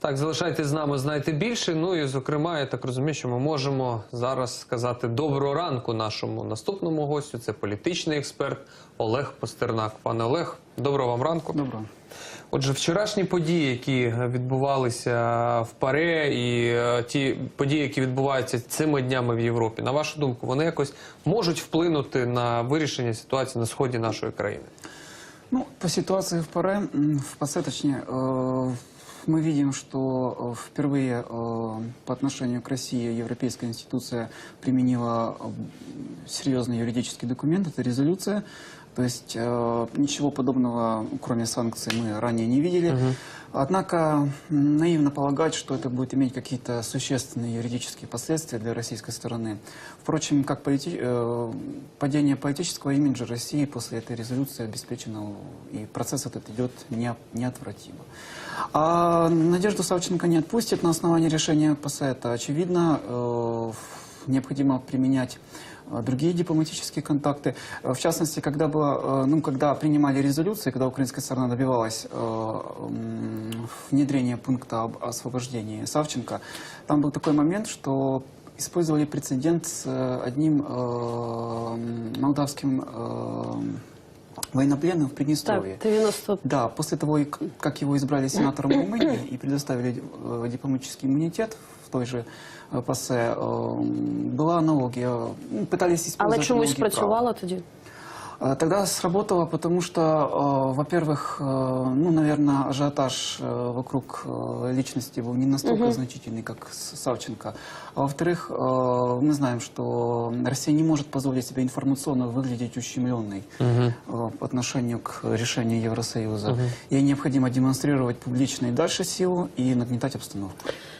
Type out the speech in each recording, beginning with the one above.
Так, залишайтесь з нами, знайте більше. Ну і зокрема, я так розумію, що ми можемо зараз сказати доброго ранку нашому наступному гостю. Це політичний експерт Олег Постернак. Пане Олег, доброго вам ранку. Доброго. Отже, вчорашні події, які відбувалися в ПАРЕ, і е, ті події, які відбуваються цими днями в Європі, на вашу думку, вони якось можуть вплинути на вирішення ситуації на сході нашої країни? Ну, по ситуации в ПАРЕ, в ПАСЕ, точнее, э, мы видим, что э, впервые э, по отношению к России европейская институция применила э, серьезный юридический документ, это резолюция. То есть э, ничего подобного, кроме санкций, мы ранее не видели. Однако м, наивно полагать, что это будет иметь какие-то существенные юридические последствия для российской стороны. Впрочем, как полити- э, падение политического имиджа России после этой резолюции обеспечено, и процесс этот идет не- неотвратимо. А Надежду Савченко не отпустит на основании решения ПАСЕ, это очевидно. Э, Необходимо применять э, другие дипломатические контакты. Э, В частности, когда, было, э, ну, когда принимали резолюции, когда украинская сторона добивалась э, внедрения пункта об освобождении Савченко, там был такой момент, что использовали прецедент с э, одним э, молдавским э, военнопленным в Так, Приднестровье. 90 Да, после того, как его избрали сенатором Румынии и предоставили э, дипломатический иммунитет в той же э, ПАСЕ, э, была аналогия. Ну, Пытались использовать Але чомусь аналогии права. спрацювало тоді. Э, Тогда сработало, потому что, э, во-первых, э, ну, наверное, ажиотаж э, вокруг э, личности был не настолько значительный, как с Савченко. А во-вторых, э, мы знаем, что Россия не может позволить себе информационно выглядеть ущемленной э, по отношению к решению Евросоюза. Ей необходимо демонстрировать публично и дальше силу и нагнетать обстановку.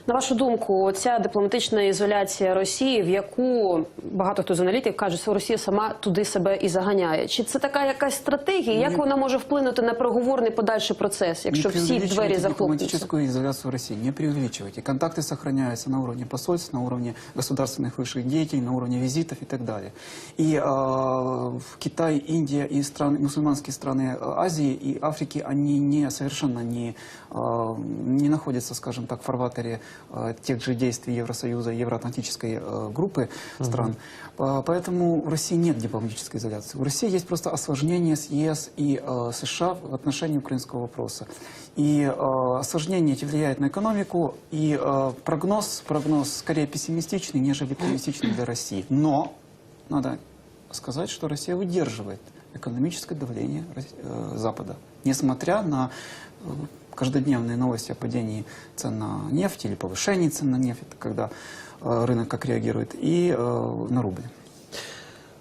На вашу думку, ця дипломатична ізоляція Росії, в яку багато хто з аналітиків каже, що Росія сама туди себе і заганяє. Чи це така якась стратегія? Як вона може вплинути на переговорний подальший процес, якщо не всі двері преувеличивайте захлопнуться? дипломатическую изоляцию России, не преувеличивайте. Контакты сохраняются на уровне посольств, на уровне государственных высших деятелей, на уровне визитов и так далее. И э, в Китай, Индия и страны, мусульманские страны э, Азии и Африки, они не, совершенно не, э, не находятся, скажем так, в фарватере э, тех же действий Евросоюза, Евроатлантической э, группы стран. По- Поэтому в России нет дипломатической изоляции. У России есть просто осложнение с ЕС и США в отношении украинского вопроса. И осложнение эти влияет на экономику, и прогноз, прогноз скорее пессимистичный, нежели оптимистичный для России. Но надо сказать, что Россия выдерживает экономическое давление э, Запада, несмотря на э, каждодневные новости о падении цен на нефть или повышении цен на нефть, это когда э, рынок как реагирует, и э, на рубль.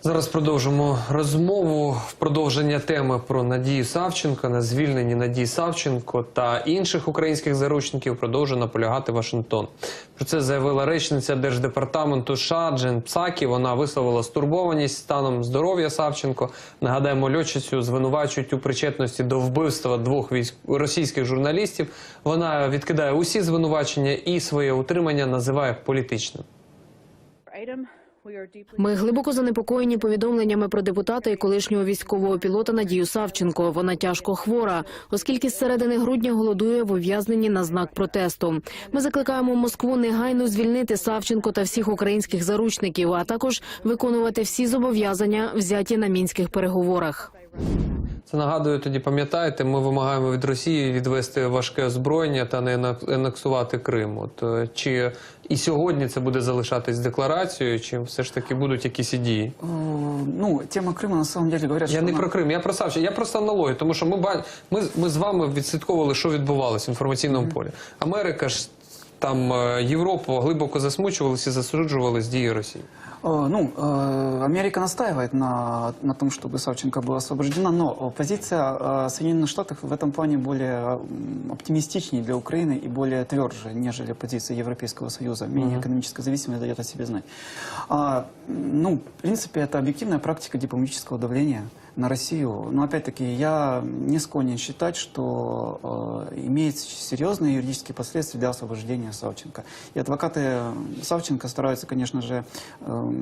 Зараз продовжимо розмову в продовження теми про Надію Савченко на звільненні Надії Савченко та інших українських заручників продовжує наполягати Вашингтон. Про це заявила речниця держдепартаменту США Джен Псакі. Вона висловила стурбованість станом здоров'я Савченко. Нагадаємо, льотчицю звинувачують у причетності до вбивства двох військ російських журналістів. Вона відкидає усі звинувачення і своє утримання називає політичним. Ми глибоко занепокоєні повідомленнями про депутата і колишнього військового пілота Надію Савченко. Вона тяжко хвора, оскільки з середини грудня голодує в ув'язненні на знак протесту. Ми закликаємо Москву негайно звільнити Савченко та всіх українських заручників, а також виконувати всі зобов'язання, взяті на мінських переговорах. Це нагадую, тоді пам'ятаєте, ми вимагаємо від Росії відвести важке озброєння та не анек- анексувати Крим. От е, чи і сьогодні це буде залишатись декларацією, чи все ж таки будуть якісь і дії? Э, Ну, тема Криму на самом деле, говорят, Я не про Крим, я про Савченко, я просто аналогію, тому що ми ба- ми, ми з вами відслідковували, що відбувалося в інформаційному полі. Америка ж там е, Європу глибоко засмучувалися і засуджували з дії Росії. Э, Ну, э, Америка настаивает на, на том, чтобы Савченко была освобождена, но э, позиция э, Соединенных Штатов в этом плане более м, оптимистичнее для Украины и более тверже, нежели позиция Европейского Союза. Менее экономическая зависимость дает о себе знать. А, ну, в принципе, это объективная практика дипломатического давления На Россию. Но опять-таки я не склонен считать, что э, имеет серьезные юридические последствия для освобождения Савченко. И адвокаты Савченко стараются, конечно же, э,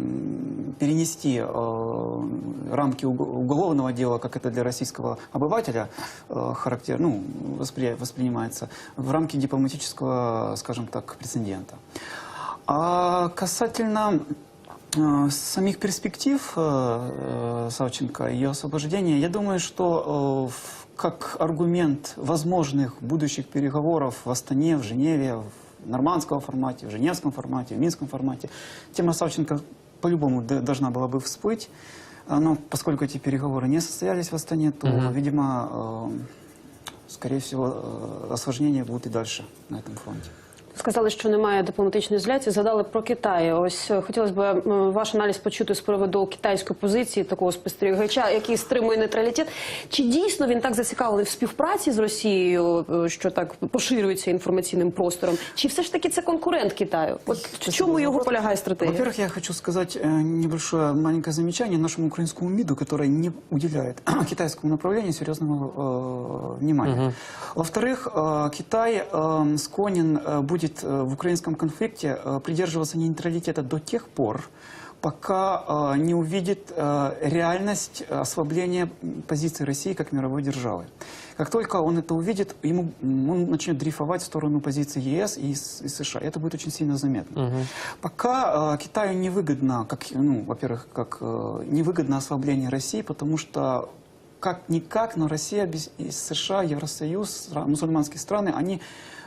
перенести э, рамки уг- уголовного дела, как это для российского обывателя э, характер, ну, воспри- воспринимается, в рамки дипломатического, скажем так, прецедента. А касательно самих перспектив э, э, Савченко и ее освобождения, я думаю, что э, как аргумент возможных будущих переговоров в Астане, в Женеве, в нормандском формате, в женевском формате, в минском формате, тема Савченко по-любому должна была бы всплыть. А, Но поскольку эти переговоры не состоялись в Астане, то, видимо, э, скорее всего, э, осложнения будут и дальше на этом фронте. Сказали, що немає дипломатичної ізоляції. Згадали про Китай. Ось е, хотілося б м, ваш аналіз почути з приводу китайської позиції такого спостерігача, який стримує нейтралітет. Чи дійсно він так зацікавлений в співпраці з Росією, е, що так поширюється інформаційним простором? Чи все ж таки це конкурент Китаю? От в Спасибо чому за його вопрос. полягає стратегія? Во-первых, я хочу сказать э, небольшое маленькое замечание нашему украинскому МИДу, которое не уделяет китайскому направлению серьезного э, внимания. Во-вторых, э, Китай э, склонен э, будет э, в украинском конфликте э, придерживаться нейтралитета до тех пор, пока э, не увидит реальность ослабления позиции России как мировой державы. Как только он это увидит, ему, он начнет дрейфовать в сторону позиции ЕС и, и США. Это будет очень сильно заметно. Пока э, Китаю невыгодно, как, ну, во-первых, как э, невыгодно ослабление России, потому что как-никак, но Россия без и США, Евросоюз, мусульманские страны, они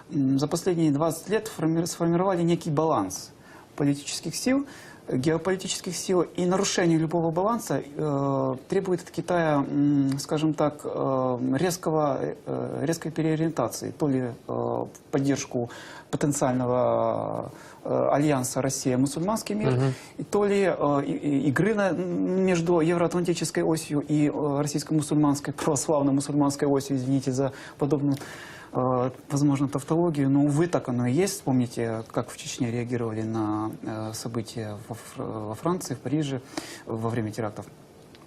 за последние 20 лет форми- сформировали некий баланс политических сил, э, геополитических сил, и нарушение любого баланса э, требует от Китая, м, скажем так, э, резкого, э, резкой переориентации, то ли э, в поддержку потенциального э, альянса Россия-мусульманский мир, и то ли э, игры на- между евроатлантической осью и э, российско-мусульманской, православно-мусульманской осью, извините за подобную возможно, тавтологию, но, увы, так оно и есть. Вспомните, как в Чечне реагировали на события во, Фр- во Франции, в Париже во время терактов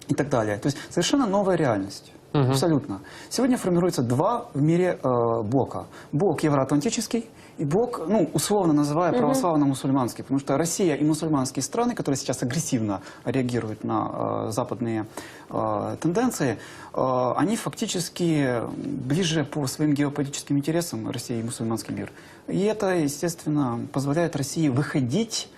и так далее. То есть совершенно новая реальность. Абсолютно. Сегодня формируется два в мире э, блока. Блок евроатлантический и блок, ну, условно называя православно-мусульманский. Потому что Россия и мусульманские страны, которые сейчас агрессивно реагируют на э, западные э, тенденции, э, они фактически ближе по своим геополитическим интересам России и мусульманский мир. И это, естественно, позволяет России выходить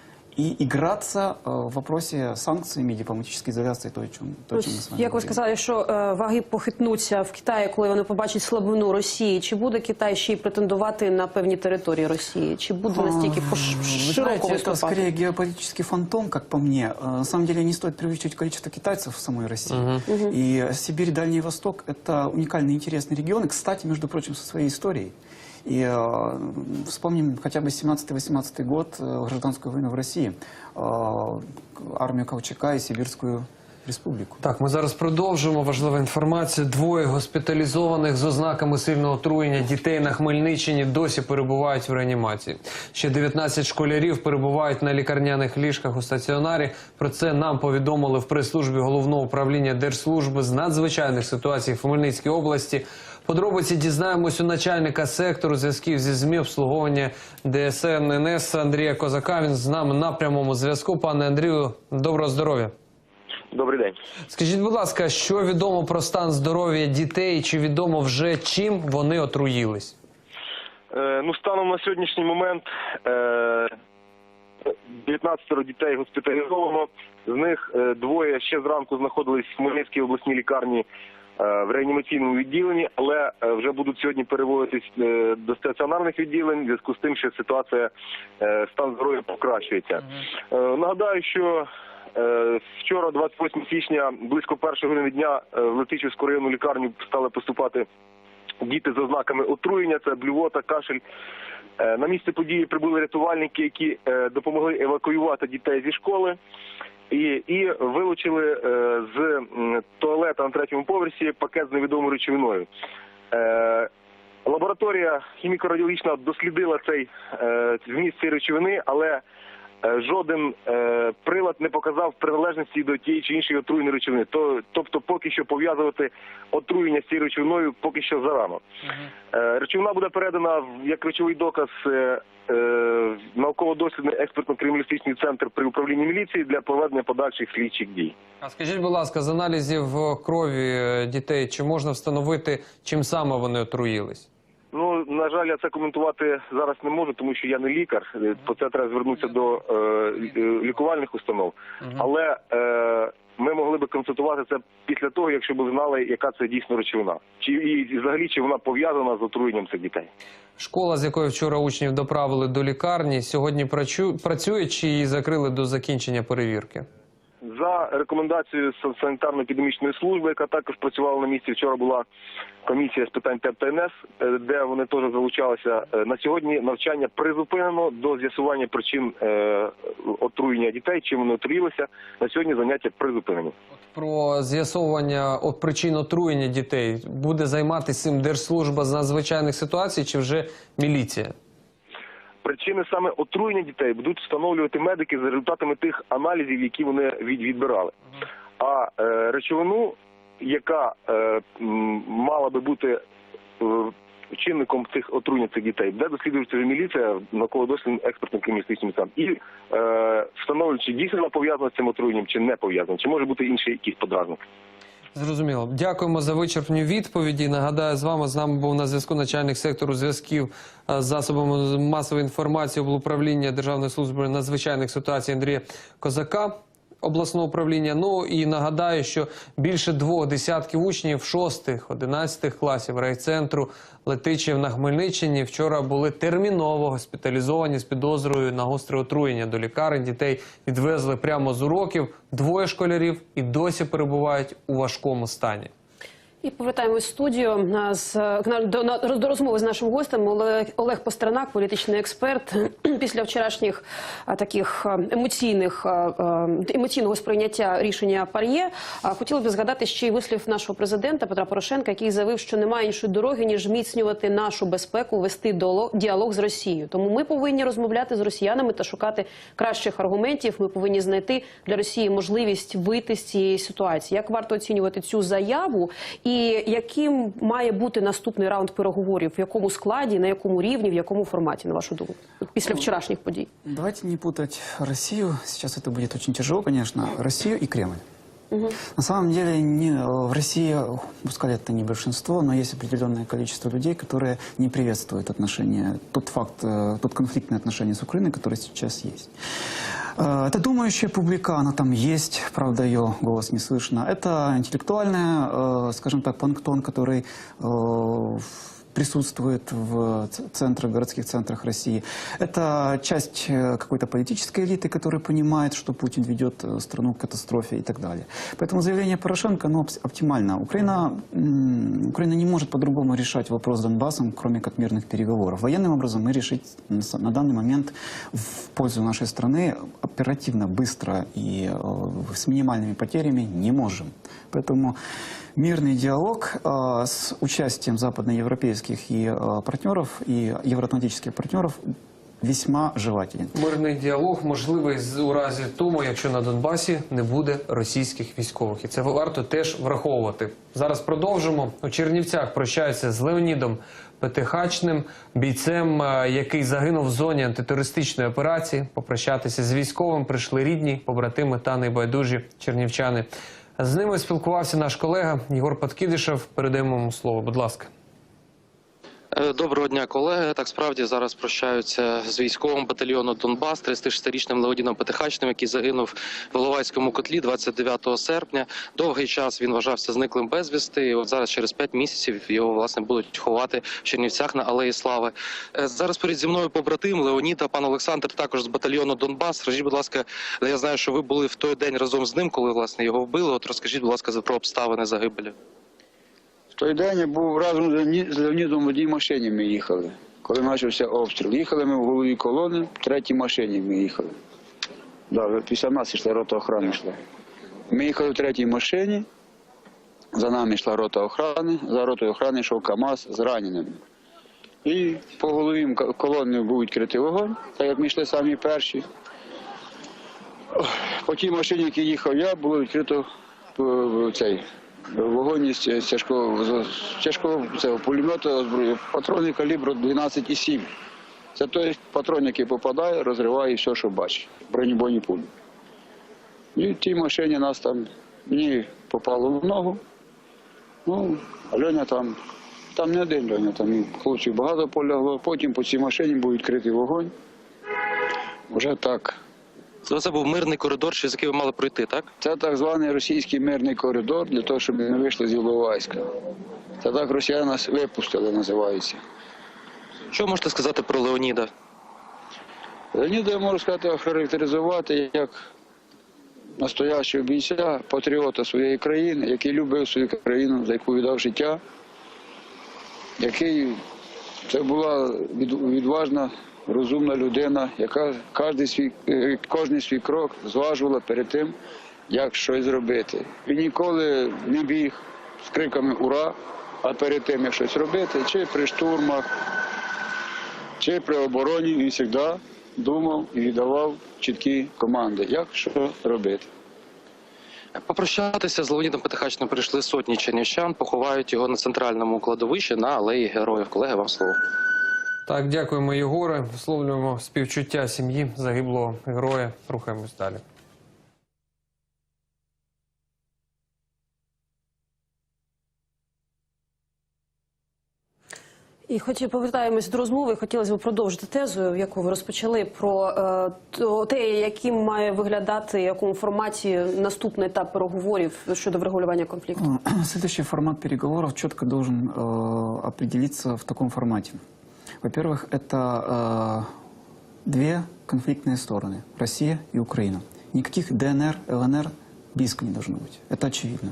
и играться э, в вопросе санкциями, дипломатической изоляции, то, о чем, то, о чем мы с Ось, вами Як ви говорили. сказали, що е, ваги похитнуться в Китаї, коли вони побачать слабину Росії, чи буде Китай ще й претендувати на певні території Росії? Чи буде настільки А, пош- Вы широко знаете, это виступати? скорее геополитический фантом, как по мне. Э, На самом деле не стоит преувеличивать количество китайцев в самой России. И Сибирь, Дальний Восток – это уникальный интересный регион, и, кстати, между прочим, со своей историей. И э, вспомним хотя бы 17-18 год, э, гражданскую войну в России, э, армию Колчака и Сибирскую республику. Так, ми зараз продовжуємо важлива інформація. Двоє госпіталізованих з ознаками сильного отруєння дітей на Хмельниччині досі перебувають в реанімації. Ще 19 школярів перебувають на лікарняних ліжках у стаціонарі. Про це нам повідомили в прес-службі головного управління Держслужби з надзвичайних ситуацій в Хмельницькій області. Подробиці дізнаємось у начальника сектору зв'язків зі ЗМІ обслуговування ДСН НС Андрія Козака. Він з нами на прямому зв'язку. Пане Андрію, доброго здоров'я. Добрий день. Скажіть, будь ласка, що відомо про стан здоров'я дітей? Чи відомо вже чим вони отруїлись? Е, ну, станом на сьогоднішній момент е, 19 дітей госпіталізовано. З них е, двоє ще зранку знаходились в Хмельницькій обласній лікарні в реанімаційному відділенні, але е, вже будуть сьогодні переводитись е, до стаціонарних відділень в зв'язку з тим, що ситуація е, стан здоров'я покращується. Е, нагадаю, що е, вчора, 28 січня, близько першої години дня е, в Летичівську районну лікарню стали поступати діти з ознаками отруєння, це блювота, кашель. Е, На місце події прибули рятувальники, які е, допомогли евакуювати дітей зі школи і, і вилучили е, з туалета на третьому поверсі пакет з невідомою речовиною. Е, Лабораторія хіміко-радіологічна дослідила цей е, зміст цієї речовини, але жоден е, прилад не показав приналежності до тієї чи іншої отруйної речовини. То, тобто, поки що пов'язувати отруєння з цією речовиною поки що зарано. Е, Речовина буде передана як речовий доказ е, е, науково-дослідний експертно-криміналістичний центр при управлінні міліції для проведення подальших слідчих дій. А скажіть, будь ласка, з аналізів крові е, дітей, чи можна встановити, чим саме вони отруїлись? Ну на жаль, я це коментувати зараз не можу, тому що я не лікар. Е, По це треба звернутися до е, е, лікувальних установ. Але е, ми могли би констатувати це після того, якщо б знали, яка це дійсно речовина, чи і взагалі чи вона пов'язана з отруєнням цих дітей. Школа, з якої вчора учнів доправили до лікарні, сьогодні працю- працює чи її закрили до закінчення перевірки? За рекомендацією сан- санітарно-епідемічної служби, яка також працювала на місці, вчора була комісія з питань ТЕП е, де вони теж залучалися. Е, На сьогодні навчання призупинено до з'ясування причин е, отруєння дітей, чим вони отруїлися. На сьогодні заняття призупинені. Про з'ясовування причин отруєння дітей буде займатися цим Держслужба з надзвичайних ситуацій чи вже міліція? Причини саме отруєння дітей будуть встановлювати медики за результатами тих аналізів, які вони від, відбирали. А е, речовину, яка е, мала би бути е, чинником цих отруєння цих дітей, буде досліджувати вже міліція науково-дослідним експертним криміналістичним центром. І встановлюють, дійсно пов'язана з цим отруєнням, чи не пов'язана, чи може бути інший якийсь подразник. Зрозуміло. Дякуємо за вичерпні відповіді. Нагадаю, з вами з нами був на зв'язку начальник сектору зв'язків е, з засобами масової інформації управління Державної служби надзвичайних ситуацій Андрія Козака. Обласного управління. Ну і нагадаю, що більше двох десятків учнів шостих, одинадцятих класів райцентру Летичів на Хмельниччині вчора були терміново госпіталізовані з підозрою на гостре отруєння до лікарень. Дітей відвезли прямо з уроків. Двоє школярів і досі перебувають у важкому стані. І повертаємось в студію з до, до розмови з нашим гостем Олег, Олег Пастернак, політичний експерт. Після вчорашніх таких емоційних емоційного сприйняття рішення Пар'є а, хотіли б згадати ще й вислів нашого президента Петра Порошенка, який заявив, що немає іншої дороги ніж зміцнювати нашу безпеку, вести діалог з Росією. Тому ми повинні розмовляти з росіянами та шукати кращих аргументів. Ми повинні знайти для Росії можливість вийти з цієї ситуації. Як варто оцінювати цю заяву, і яким має бути наступний раунд переговорів? В якому складі, на якому рівні, в якому форматі, на вашу думку, От після вчорашніх подій? Давайте не путать Россию, сейчас это будет очень тяжело, конечно, Россию и Кремль. На самом деле не, э, в России, э, пускай это не большинство, но есть определенное количество людей, которые не приветствуют отношения, тот факт, э, тот конфликтные отношения с Украиной, который сейчас есть. Э, Это думающая публика, она там есть, правда, ее голос не слышно. Это интеллектуальная, э, скажем так, планктон, который э, присутствует в центрах, городских центрах России. Это часть э, какой-то политической элиты, которая понимает, что Путин ведет э, страну к катастрофе и так далее. Поэтому заявление Порошенко ну, опс- оптимально. Украина, Украина не может по-другому решать вопрос с Донбассом, кроме как мирных переговоров. Военным образом мы решить на данный момент в пользу нашей страны оперативно, быстро и э, с минимальными потерями не можем. Поэтому мирный диалог с участием западноевропейских и э, партнеров, и евроатлантических партнеров весьма желателен. Мирний діалог можливий у разі тому, якщо на Донбасі не буде російських військових, і це варто теж враховувати. Зараз продовжимо у Чернівцях. Прощаються з Леонідом Петихачним, бійцем, е, який загинув в зоні антитерористичної операції. Попрощатися з військовим прийшли рідні, побратими та небайдужі чернівчани. З ними спілкувався наш колега Єгор Подкідишев. Передаємо йому слово. Будь ласка. Е, Доброго дня, колеги. Так справді зараз прощаються з військовим батальйону Донбас, 36-річним Леонідом Петихачним, який загинув в Іловайському котлі 29 серпня. Довгий час він вважався зниклим безвісти. І от зараз, через 5 місяців, його власне будуть ховати в Чернівцях на Алеї Слави. Е, Зараз перед зі мною побратим Леоніда, пан Олександр, також з батальйону Донбас. Скажіть, будь ласка, я знаю, що ви були в той день разом з ним, коли власне його вбили. От розкажіть, будь ласка, про обставини загибелі. Той день я був разом з Леонідом в одній машині ми їхали. Коли почався обстріл. Їхали ми в голові колони, в третій машині ми їхали. Да, після нас йшла рота охорони йшла. Ми їхали в третій машині, за нами йшла рота охорони, за ротою охорони йшов КАМАЗ з раненими. І по голові колони був відкритий вогонь, так як ми йшли самі перші. По тій машині, якій їхав я, було відкрито е, цей вогонь із тяжкого, тяжкого цього пулемета. Патрони калібру 12,7. Це той патрон, який попадає, розриває все, що бачить. Бронебойні пулі. І в тій машині нас там мені попало в ногу. Ну, а Льоня там, там не один Льоня, там хлопців багато полягло. Потім по цій машині був відкритий вогонь. Вже так. Це це був мирний коридор, через який ви мали пройти, так? Це так званий російський мирний коридор для того, щоб не вийшли з Іловайська. Це так росіяни нас випустили, називається. Що можете сказати про Леоніда? Леоніда я можу сказати, охарактеризувати як настоящого бійця, патріота своєї країни, який любив свою країну, за яку віддав життя, який це була відважна, розумна людина, яка кожен свій, е, кожний свій крок зважувала перед тим, як щось зробити. Він ніколи не біг з криками Ура! А перед тим, як щось робити, чи при штурмах, чи при обороні він завжди думав і віддавав чіткі команди, як що робити. Попрощатися з Леонідом Петихачним прийшли сотні чернівчан, поховають його на центральному кладовищі на алеї героїв. Колеги, вам слово. Так, дякуємо, Єгоре. Висловлюємо співчуття сім'ї загиблого героя. Рухаємось далі. І хоч повертаємось до розмови, хотілося б продовжити тезу, яку ви розпочали про е, те, яким має виглядати якому форматі наступний етап переговорів щодо врегулювання конфлікту. Следующий формат переговоров четко должен определиться в таком формате. Во-первых, это э, две конфликтные стороны – Россия и Украина. Никаких ДНР, ЛНР близко не должно быть. Это очевидно.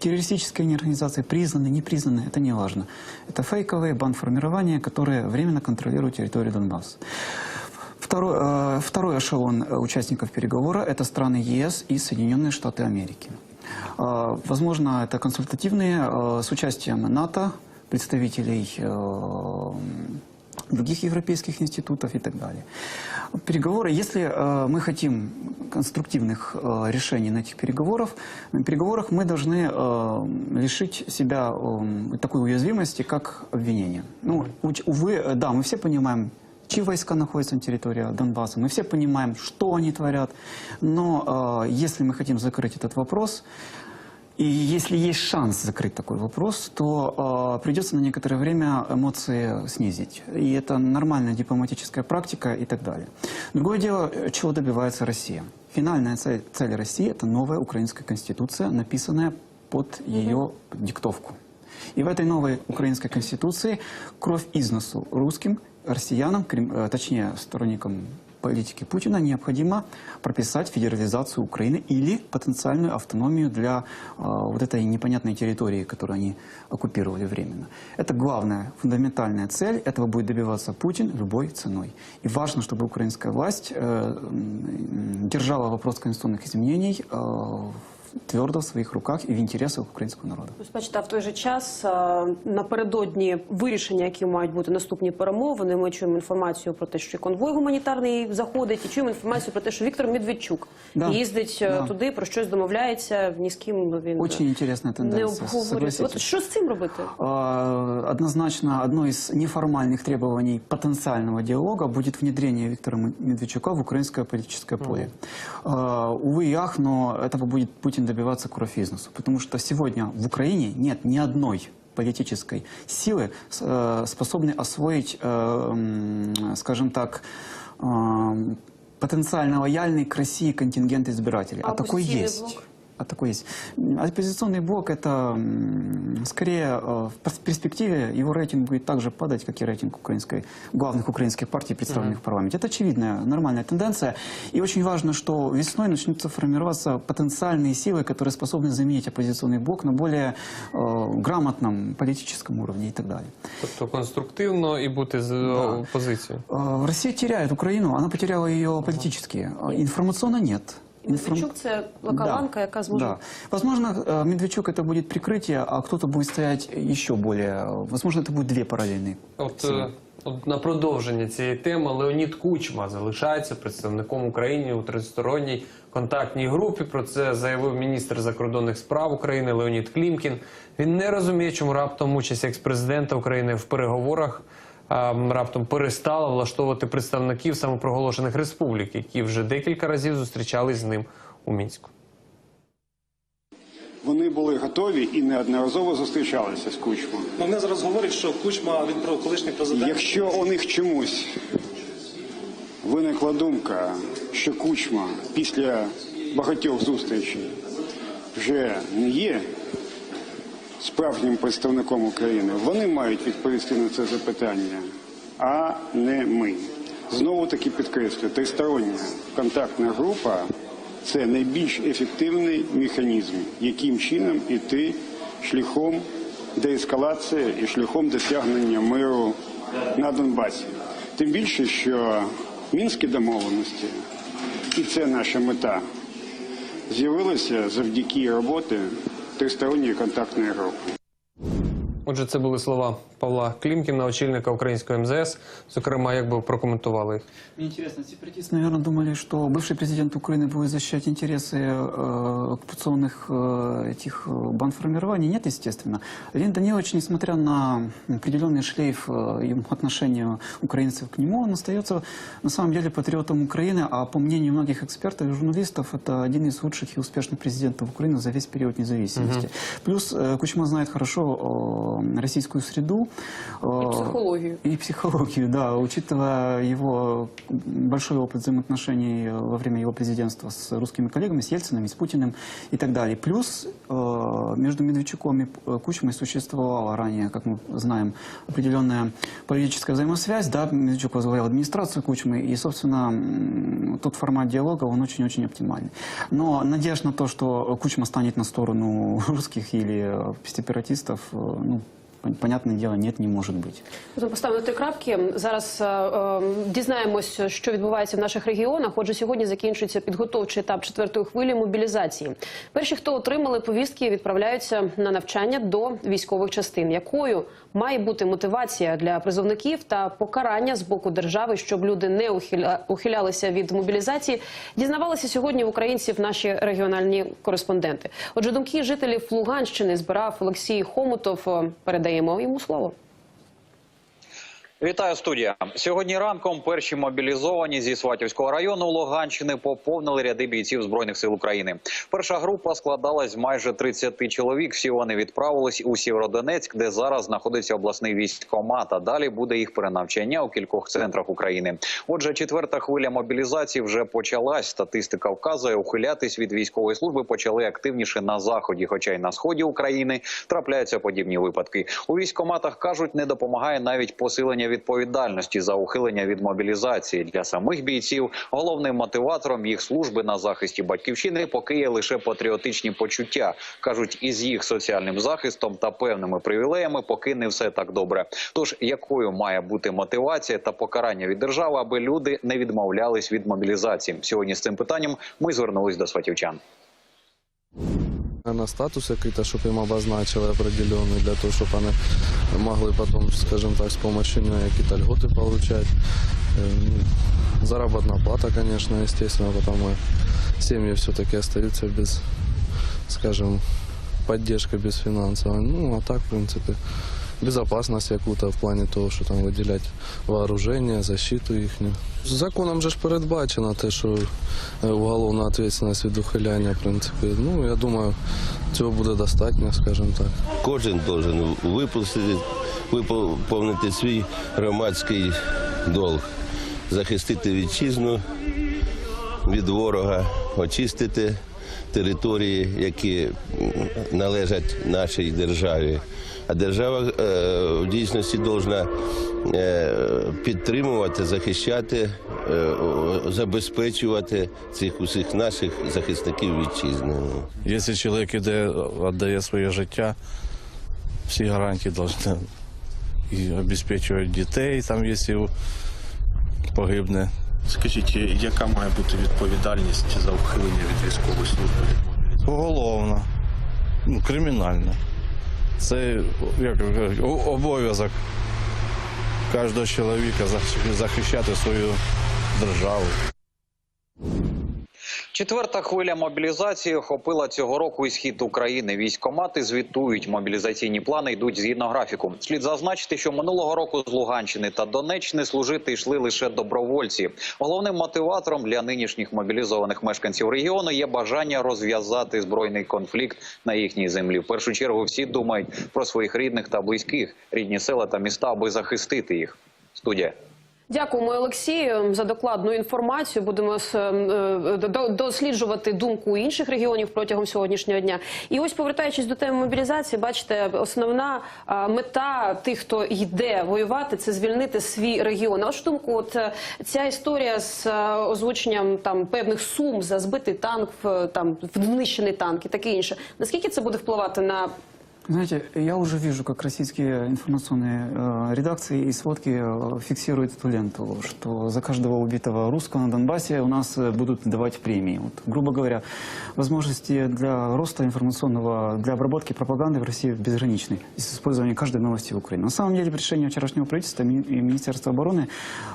Террористические организации признаны, не признаны, это не важно. Это фейковые бандформирования, которые временно контролируют территорию Донбасса. Второй, э, второй эшелон э, участников переговора – это страны ЕС и Соединенные Штаты Америки. Э, Возможно, это консультативные э, с участием НАТО, представителей э, других европейских институтов и так далее. Переговоры, если э, мы хотим конструктивных э, решений на этих переговорах, на переговорах мы должны э, лишить себя э, такой уязвимости, как обвинение. Ну, увы, э, да, мы все понимаем, чьи войска находятся на территории Донбасса. Мы все понимаем, что они творят. Но э, если мы хотим закрыть этот вопрос, и если есть шанс закрыть такой вопрос, то э, придется на некоторое время эмоции снизить. И это нормальная дипломатическая практика и так далее. Другое дело, э, чего добивается Россия. Финальная цель, цель России – это новая украинская конституция, написанная под ее диктовку. И в этой новой украинской конституции кровь из носу русским, россиянам, крем- э, точнее сторонникам политики Путина необходимо прописать федерализацию Украины или потенциальную автономию для э, вот этой непонятной территории, которую они оккупировали временно. Это главная, фундаментальная цель. Этого будет добиваться Путин любой ценой. И важно, чтобы украинская власть э, м, держала вопрос конституционных изменений э, твердо в своих руках и в интересах украинского народа. Ось бачите, а в той же час е, напередодні вирішення, які мають бути наступні перемовини, ми чуємо інформацію про те, що конвой гуманітарний заходить, і чуємо інформацію про те, що Віктор Медведчук Да. їздить е, Да. туди, про щось домовляється, ні з ким він Очень интересная не тенденция, обговорює. согласитесь. От що з цим робити? А, Однозначно, одно из неформальных требований потенциального диалога будет внедрение Виктора М- Медведчука в украинское политическое поле. А, Увы и ах, но этого будет Путин добиваться кровь из носу. Потому что сегодня в Украине нет ни одной политической силы, с- э, способной освоить, э, м, скажем так, э, потенциально лояльный к России контингент избирателей. А А, такой оппозиционный есть. блок? А такой есть. М, Оппозиционный блок это м, скорее э, в пers- перспективе его рейтинг будет так же падать, как и рейтинг украинской, главных украинских партий, представленных в парламенте. Это очевидная, нормальная тенденция. И очень важно, что весной начнутся формироваться потенциальные силы, которые способны заменить оппозиционный блок на более э, грамотном политическом уровне и так далее. Тобто конструктивно і бути з опозицією. Э, Россия теряет Украину, она потеряла ее политически. Э, Информационно нет. Информ- Медведчук це локаланка, Да, яка зможе Да. Возможно, э, Медведчук это будет прикрытие, а кто-то будет стоять еще более... Возможно, это будет две параллельные. От силы. е, От на продовження цієї теми Леонід Кучма залишається представником України у тристоронній контактній групі. Про це заявив міністр закордонних справ України Леонід Клімкін. Він не розуміє, чому раптом участь експрезидента України в переговорах а, м, раптом перестала влаштовувати представників самопроголошених республік, які вже декілька разів зустрічались з ним у мінську. Вони були готові і неодноразово зустрічалися з Кучмом. Ну, Вони зараз говорять, що Кучма він про колишній президент. Якщо у них чомусь виникла думка, що Кучма після багатьох зустрічей вже не є справжнім представником України, вони мають відповісти на це запитання, а не ми. Знову таки підкреслю, тристороння контактна група це найбільш ефективний механізм, яким чином іти шляхом деескалації і шляхом досягнення миру на Донбасі. Тим більше, що мінські домовленості, і це наша мета, з'явилися завдяки роботи тристоронньої контактные групи. Отже, це були слова Павла Клімкіна, очільника української МЗС. Зокрема, як би прокоментували їх. Мне интересно, сепаратисты, наверное, думали, что бывший президент Украины будет защищать интересы э, оккупационных э, этих э, бандформирований. Нет, естественно. Леонид Данилович, несмотря на определенный шлейф э, ему отношения украинцев к нему, он остается на самом деле патриотом Украины, а по мнению многих экспертов и журналистов, это один из лучших и успешных президентов Украины за весь период независимости. Плюс э, Кучма знает хорошо э, российскую среду. э, И психологию. и психологию, да, учитывая его большой опыт взаимоотношений э, во время его президентства с русскими коллегами, с Ельциным, с Путиным и так далее. Плюс э, между Медведчуком и э, Кучмой существовала ранее, как мы знаем, определенная политическая взаимосвязь. Да, Медведчук возглавлял администрацию Кучмы, и, собственно, тот формат диалога, он очень-очень оптимальный. Но надежд на то, что Кучма станет на сторону русских или э, сепаратистов, э, ну, пон- діло, ні, не може бути. Тут поставимо три крапки. Зараз е, е, дізнаємось, що відбувається в наших регіонах. Отже, сьогодні закінчується підготовчий етап четвертої хвилі мобілізації. Перші, хто отримали повістки, відправляються на навчання до військових частин. Якою має бути мотивація для призовників та покарання з боку держави, щоб люди не ухиля- ухилялися від мобілізації, дізнавалися сьогодні в українців наші регіональні кореспонденти. Отже, думки жителів Луганщини збирав Олексій Хомутов. Передаємо йому слово. Вітаю студія. Сьогодні ранком перші мобілізовані зі Сватівського району Луганщини поповнили ряди бійців збройних сил України. Перша група складалась з майже 30 чоловік. Всі вони відправились у Сєвєродонецьк, де зараз знаходиться обласний військкомат. А далі буде їх перенавчання у кількох центрах України. Отже, четверта хвиля мобілізації вже почалась. Статистика вказує, ухилятись від військової служби почали активніше на заході, хоча й на сході України трапляються подібні випадки. У військкоматах кажуть, не допомагає навіть посилення відповідальності за ухилення від мобілізації для самих бійців. Головним мотиватором їх служби на захисті батьківщини поки є лише патріотичні почуття. кажуть, із їх соціальним захистом та певними привілеями поки не все так добре. Тож якою має бути мотивація та покарання від держави, аби люди не відмовлялись від мобілізації? Сьогодні з цим питанням ми звернулись до сватівчан. на статус какой-то, чтобы им обозначили определенный, для того, чтобы они могли потом, скажем так, с помощью него какие-то льготы получать. Э, ну, Заработная плата, конечно, естественно, потому семьи все-таки остаются без, скажем, поддержка без финансовой. Ну, а так, в принципе, безопасность какую-то в плане того, що там виділяти вооруження, защиту їхню. Законом же передбачено те, що е, уголовна відповідальність від ухиляння, в принципі. Ну, я думаю, цього буде достатньо, скажімо так. Кожен должен випустити, виповнити свій громадський долг, захистити вітчизну від ворога, очистити території, які належать нашій державі. А держава е, в дійсності повинна підтримувати, захищати, е, забезпечувати цих усіх наших захисників вітчизни. Якщо чоловік іде, віддає своє життя, всі гарантії повинні і обезпечувати дітей, там, якщо погибне. Скажіть, яка має бути відповідальність за ухилення від військової служби? Поголовно, ну, кримінально. Це як обов'язок кожного чоловіка захищати свою державу. Четверта хвиля мобілізації охопила цього року і схід України. Військомати звітують, мобілізаційні плани йдуть згідно графіку. Слід зазначити, що минулого року з Луганщини та Донеччини служити йшли лише добровольці. Головним мотиватором для нинішніх мобілізованих мешканців регіону є бажання розв'язати збройний конфлікт на їхній землі. В першу чергу всі думають про своїх рідних та близьких, рідні села та міста, аби захистити їх. Студія. Дякуємо, Олексію, за докладну інформацію. Будемо е, до- досліджувати думку інших регіонів протягом сьогоднішнього дня. І ось повертаючись до теми мобілізації, бачите, основна мета тих, хто йде воювати, це звільнити свій регіон. На вашу думку, от е, ця історія з е, озвученням там певних сум за збитий танк, там знищений танк і таке інше. Наскільки це буде впливати на Знаете, я уже вижу, как российские информационные э, редакции и сводки э, фиксируют эту ленту, что за каждого убитого русского на Донбассе у нас э, будут давать премии. Вот, грубо говоря, возможности для роста информационного, для обработки пропаганды в России безграничны с использованием каждой новости в Украине. На самом деле, решение вчерашнего правительства и Министерства обороны,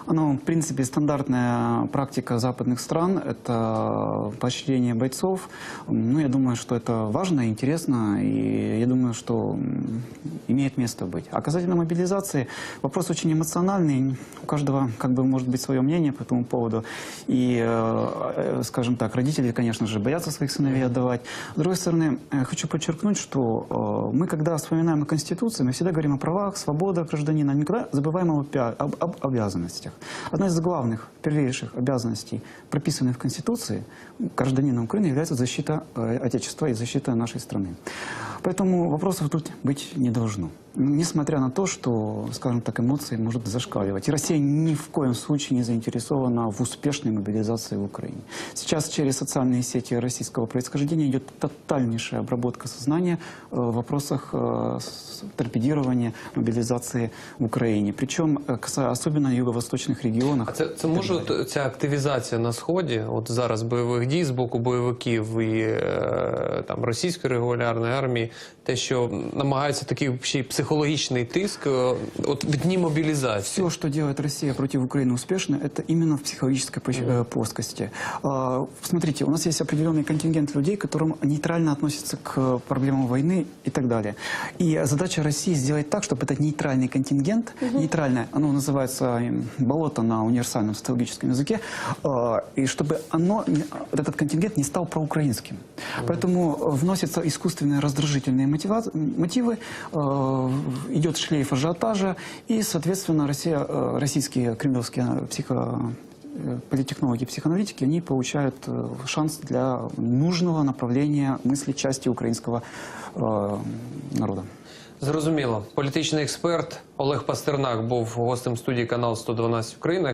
оно, в принципе, стандартная практика западных стран, это поощрение бойцов. Ну, я думаю, что это важно, интересно, и я думаю, что имеет место быть. А касательно мобилизации, вопрос очень эмоциональный. У каждого, как бы, может быть свое мнение по этому поводу. И, э, э, скажем так, родители, конечно же, боятся своих сыновей отдавать. С другой стороны, э, хочу подчеркнуть, что мы, когда вспоминаем о Конституции, мы всегда говорим о правах, свободах гражданина, никогда забываем об, об- об обязанностях. Одна из главных, первейших обязанностей, прописанных в Конституции, гражданина Украины является защита Отечества и защита нашей страны. Поэтому вопросов тут быть не должно Несмотря на то, что, скажем так, эмоции может зашкаливать. И Россия ни в коем случае не заинтересована в успешной мобилизации в Украине. Сейчас через социальные сети российского происхождения идет тотальнейшая обработка сознания э, в вопросах э, с- торпедирования мобилизации в Украине. Причем э, каса- особенно в юго-восточных регионах. А це, це може от ця активізація на сході, от зараз бойових дій з боку бойовиків і е, там російської регулярної армії, те, що намагаються такий ще й психологічний тиск, е, от в дні мобілізації. Все, что делает Россия против Украины успешно, это именно в психологической поч- э, плоскости. А, Смотрите, у нас есть определенный контингент людей, которым нейтрально относятся к проблемам войны и так далее. И задача России сделать так, чтобы этот нейтральный контингент, нейтральное, оно называется м, болото на универсальном социологическом языке, а, и чтобы оно, не- вот этот контингент не стал проукраинским. Поэтому э, вносятся искусственные раздражительные мотива- мотивы, э, идет шлейф ажиотажа, и, соответственно, Россия, э, российские кремлевские психо э, политтехнологи, психоаналитики, они получают э, шанс для нужного направления мысли части украинского э, народа. Зрозуміло. Політичний експерт Олег Пастернак був гостем студії каналу 112 Україна.